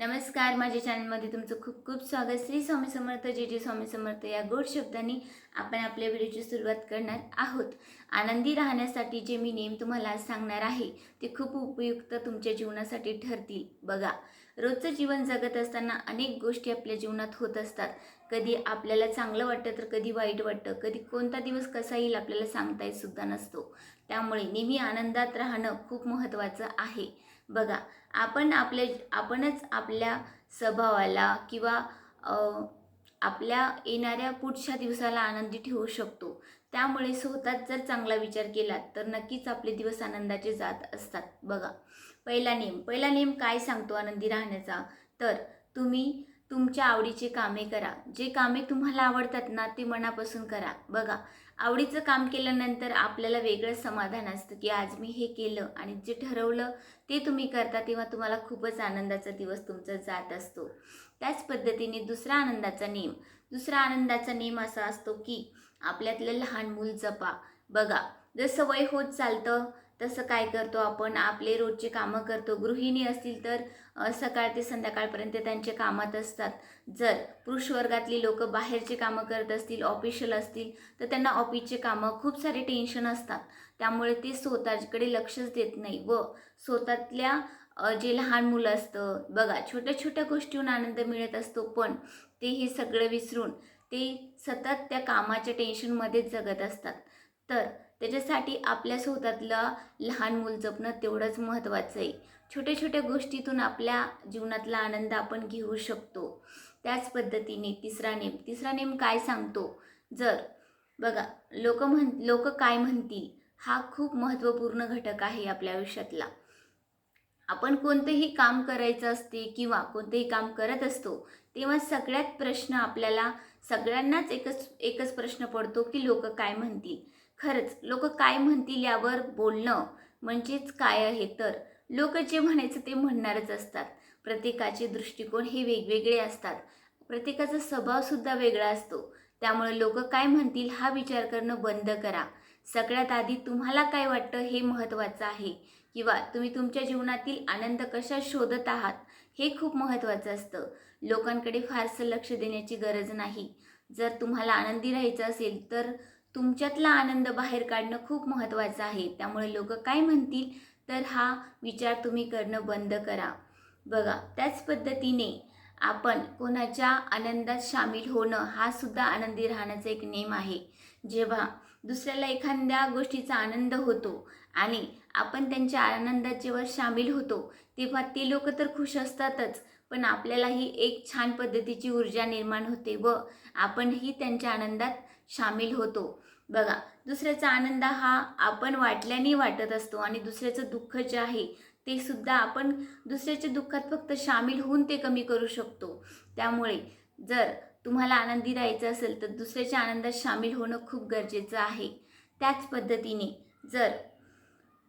नमस्कार माझ्या चॅनलमध्ये तुमचं खूप खूप स्वागत. श्री स्वामी समर्थ जे जे स्वामी समर्थ या गोड शब्दांनी आपण आपल्या व्हिडिओची सुरुवात करणार आहोत. आनंदी राहण्यासाठी जे मी नेम तुम्हाला आज सांगणार आहे ते खूप उपयुक्त तुमच्या जीवनासाठी ठरतील. बघा रोजचं जीवन जगत असताना अनेक गोष्टी आपल्या जीवनात होत असतात. कधी आपल्याला चांगलं वाटतं तर कधी वाईट वाटतं. कधी कोणता दिवस कसा येईल आपल्याला सांगता येत सुद्धा नसतो. त्यामुळे नेहमी आनंदात राहणं खूप महत्त्वाचं आहे. बघा आपण आपले आपणच आपल्या स्वभावाला किंवा आपल्या येणाऱ्या पुढच्या दिवसाला आनंदी ठेवू शकतो. त्यामुळे स्वतःच जर चांगला विचार केला तर नक्कीच आपले दिवस आनंदाचे जात असतात. बघा पहिला नियम पहिला नियम काय सांगतो आनंदी राहण्याचा? तर तुम्ही तुमच्या आवडीचे कामे करा. जे कामे तुम्हाला आवडतात ना ते मनापासून करा. बघा आवडीचं काम केल्यानंतर आपल्याला वेगळं समाधान असतं की आज मी हे केलं आणि जे ठरवलं ते तुम्ही करता तेव्हा तुम्हाला खूपच आनंदाचा दिवस तुमचा जात असतो. त्याच पद्धतीने दुसरा आनंदाचा नियम दुसरा आनंदाचा नियम असा असतो की आपल्यातलं लहान मूल जपा. बघा जसं वय होत चालतं तसं काय करतो आपण? आपले रोजचे कामं करतो. गृहिणी असतील तर सकाळ ते संध्याकाळपर्यंत त्यांचे कामात असतात. जर पुरुष वर्गातली लोक बाहेरचे कामं करत असतील ऑफिशियल असतील तर त्यांना ऑफिसचे कामं खूप सारे टेन्शन असतात. त्यामुळे ते स्वतःकडे लक्षच देत नाही व स्वतःतल्या जे लहान मुलं असतं बघा छोट्या छोट्या गोष्टीहून आनंद मिळत असतो पण ते हे सगळं विसरून ते सतत त्या कामाच्या टेन्शनमध्येच जगत असतात. तर त्याच्यासाठी आपल्या स्वतःतलं लहान मूल जपणं तेवढंच महत्त्वाचं आहे. छोट्या छोट्या गोष्टीतून आपल्या जीवनातला आनंद आपण घेऊ शकतो. त्याच पद्धतीने तिसरा नेम तिसरा नेम काय सांगतो? जर बघा लोक म्हण लोक काय म्हणतील हा खूप महत्त्वपूर्ण घटक आहे आपल्या आयुष्यातला. आपण कोणतंही काम करायचं असते किंवा कोणतंही काम करत असतो तेव्हा सगळ्यात प्रश्न आपल्याला सगळ्यांनाच एकच एकच प्रश्न पडतो की लोक काय म्हणतील. खरंच लोक काय म्हणतील यावर बोलणं म्हणजेच काय आहे तर? लोक जे म्हणायचं ते म्हणणारच असतात. प्रत्येकाचे दृष्टिकोन हे वेगवेगळे असतात. प्रत्येकाचा स्वभावसुद्धा वेगळा असतो. त्यामुळे लोक काय म्हणतील हा विचार करणं बंद करा. सगळ्यात आधी तुम्हाला काय वाटतं हे महत्त्वाचं आहे? किंवा तुम्ही तुमच्या जीवनातील आनंद कशा शोधत आहात हे खूप महत्त्वाचं असतं. लोकांकडे फारसं लक्ष देण्याची गरज नाही. जर तुम्हाला आनंदी राहायचं असेल तर तुमच्यातला आनंद बाहेर काढणं खूप महत्त्वाचं आहे. त्यामुळे लोक काय म्हणतील? तर हा विचार तुम्ही करणं बंद करा. बघा त्याच पद्धतीने आपण कोणाच्या आनंदात सामील होणं हा सुद्धा आनंदी राहण्याचा एक नेम आहे. जेव्हा दुसऱ्याला एखाद्या गोष्टीचा आनंद होतो आणि आपण त्यांच्या आनंदात जेव्हा सामील होतो तेव्हा ते लोक तर खुश असतातच पण आपल्यालाही एक छान पद्धतीची ऊर्जा निर्माण होते व आपणही त्यांच्या आनंदात सामील होतो. बघा दुसऱ्याचा आनंद हा आपण वाटल्याने वाटत असतो आणि दुसऱ्याचं दुःख जे आहे ते सुद्धा आपण दुसऱ्याच्या दुःखात फक्त सामील होऊन ते कमी करू शकतो. त्यामुळे जर तुम्हाला आनंदी राहायचं असेल तर दुसऱ्याच्या आनंदात सामील होणं खूप गरजेचं आहे. त्याच पद्धतीने जर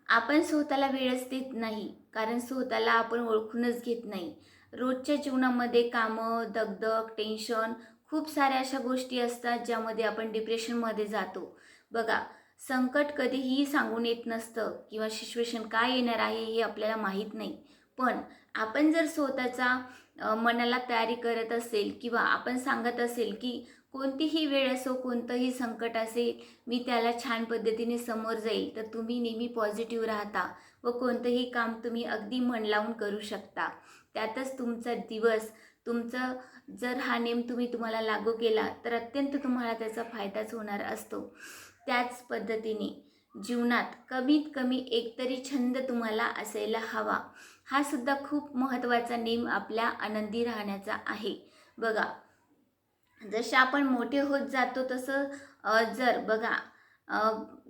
आपण स्वतःला वेळच देत नाही कारण स्वतःला आपण ओळखूनच घेत नाही. रोजच्या जीवनामध्ये कामं दगदग टेन्शन खूप साऱ्या अशा गोष्टी असतात ज्यामध्ये आपण डिप्रेशनमध्ये जातो. बघा संकट कधीही सांगून येत नसतं किंवा सिच्युएशन काय येणार आहे हे आपल्याला माहीत नाही. पण आपण जर स्वतःचा मनाला तयारी करत असेल किंवा आपण सांगत असेल की कोणतीही वेळ असो कोणतंही संकट असेल मी त्याला छान पद्धतीने समोर जाईल तर तुम्ही नेहमी पॉझिटिव्ह राहता व कोणतंही काम तुम्ही अगदी मन लावून करू शकता. त्यातच तुमचा दिवस तुमचं जर हा नेम तुम्ही तुम्हाला लागू केला तर अत्यंत तुम्हाला त्याचा फायदाच होणार असतो. त्याच पद्धतीने जीवनात कमीत कमी एकतरी छंद तुम्हाला असायला हवा. हा सुद्धा खूप महत्त्वाचा नेम आपल्या आनंदी राहण्याचा आहे. बघा जसे आपण मोठे होत जातो तसं जर बघा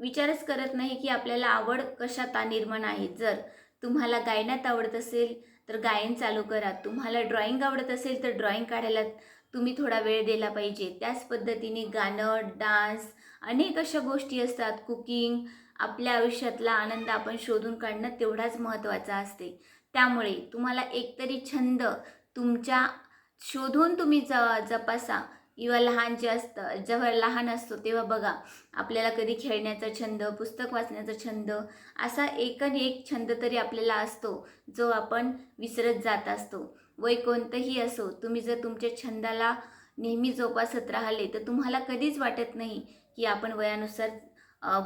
विचारच करत नाही की आपल्याला आवड कशात निर्माण आहे. जर तुम्हाला गायनात आवडत असेल तर गायन चालू करा. तुम्हाला ड्रॉइंग आवडत असेल तर ड्रॉइंग काढायला तुम्ही थोडा वेळ दिला पाहिजे. त्याच पद्धतीने गाणं डान्स अनेक अशा गोष्टी असतात. कुकिंग आपल्या आयुष्यातला आनंद आपण शोधून काढणं तेवढाच महत्त्वाचा असते. त्यामुळे तुम्हाला एकतरी छंद तुमच्या शोधून तुम्ही ज जपासा. किंवा लहान जे असतं जेव्हा लहान असतो तेव्हा बघा आपल्याला कधी खेळण्याचा छंद पुस्तक वाचण्याचा छंद असा एकन एक छंद तरी आपल्याला असतो जो आपण विसरत जात असतो. वय कोणतंही असो तुम्ही जर तुमच्या छंदाला नेहमी जोपासत राहिले तर तुम्हाला कधीच वाटत नाही की आपण वयानुसार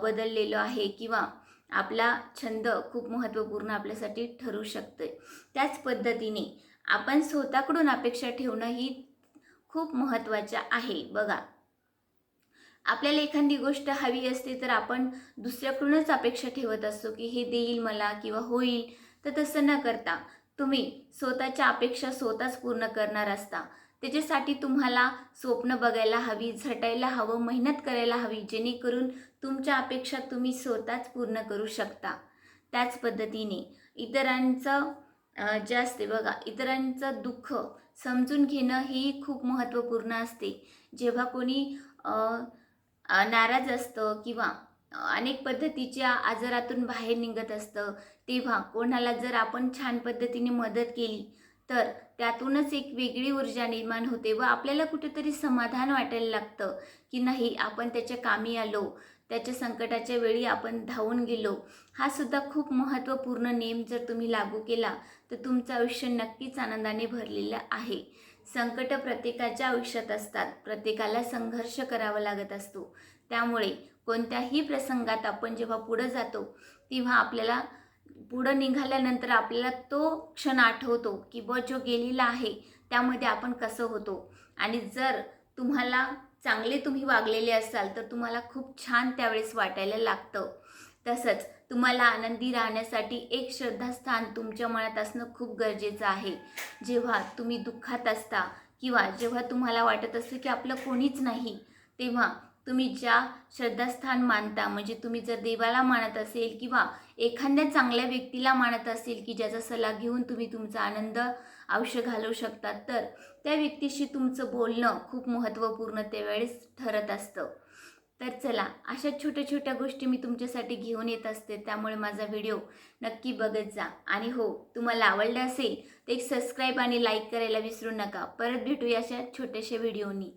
बदललेलो आहे किंवा आपला छंद खूप महत्त्वपूर्ण आपल्यासाठी ठरू शकतोय. त्याच पद्धतीने आपण स्वतःकडून अपेक्षा ठेवणं ही खूप महत्त्वाचं आहे. बघा. आपल्याला एखादी गोष्ट हवी असते तर आपण दुसऱ्याकडूनच अपेक्षा ठेवत असतो की हे देईल मला किंवा होईल तर तसं न करता तुम्ही स्वतःच्या अपेक्षा स्वतःच पूर्ण करणार असता. त्याच्यासाठी तुम्हाला स्वप्न बघायला हवी झटायला हवं मेहनत करायला हवी जेणेकरून तुमच्या अपेक्षा तुम्ही स्वतःच पूर्ण करू शकता. त्याच पद्धतीने इतरांचं जे असते बघा इतरांचं दुःख समजून घेणं ही खूप महत्त्वपूर्ण असते. जेव्हा कोणी नाराज असतं किंवा अनेक पद्धतीच्या आजारातून बाहेर निघत असतं तेव्हा कोणाला जर आपण छान पद्धतीने मदत केली तर त्यातूनच एक वेगळी ऊर्जा निर्माण होते व आपल्याला कुठेतरी समाधान वाटायला लागतं की नाही आपण त्याच्या कामी आलो त्याच्या संकटाच्या वेळी आपण धावून गेलो. हा सुद्धा खूप महत्त्वपूर्ण नेम जर तुम्ही लागू केला तर तुमचं आयुष्य नक्कीच आनंदाने भरलेलं आहे. संकट प्रत्येकाच्या आयुष्यात असतात प्रत्येकाला संघर्ष करावा लागत असतो. त्यामुळे कोणत्याही प्रसंगात आपण जेव्हा पुढं जातो तेव्हा आपल्याला पुढं निघाल्यानंतर आपल्याला तो क्षण आठवतो की ब जो गेलेला आहे त्यामध्ये आपण कसं होतो. आणि जर तुम्हाला चांगले तुम्ही वागलेले असाल तर तुम्हाला खूप छान त्यावेळेस वाटायला लागतं. तसंच तुम्हाला आनंदी राहण्यासाठी एक श्रद्धास्थान तुमच्या मनात असणं खूप गरजेचं आहे. जेव्हा तुम्ही दुःखात असता किंवा जेव्हा तुम्हाला वाटत असतं की आपलं कोणीच नाही तेव्हा तुम्ही ज्या श्रद्धास्थान मानता म्हणजे तुम्ही जर देवाला मानत असेल किंवा एखाद्या चांगल्या व्यक्तीला मानत असेल की ज्याचा सल्ला घेऊन तुम्ही तुमचा आनंद आयुष्य घालवू शकता तर त्या व्यक्तीशी तुमचं बोलणं खूप महत्त्वपूर्ण त्यावेळेस ठरत असतं. तर चला अशा छोट्या छोट्या गोष्टी मी तुमच्यासाठी घेऊन येत असते त्यामुळे माझा व्हिडिओ नक्की बघत जा. आणि हो तुम्हाला आवडलं असेल तर एक सबस्क्राईब आणि लाईक करायला विसरू नका. परत भेटूया अशा छोट्याशा व्हिडिओनी.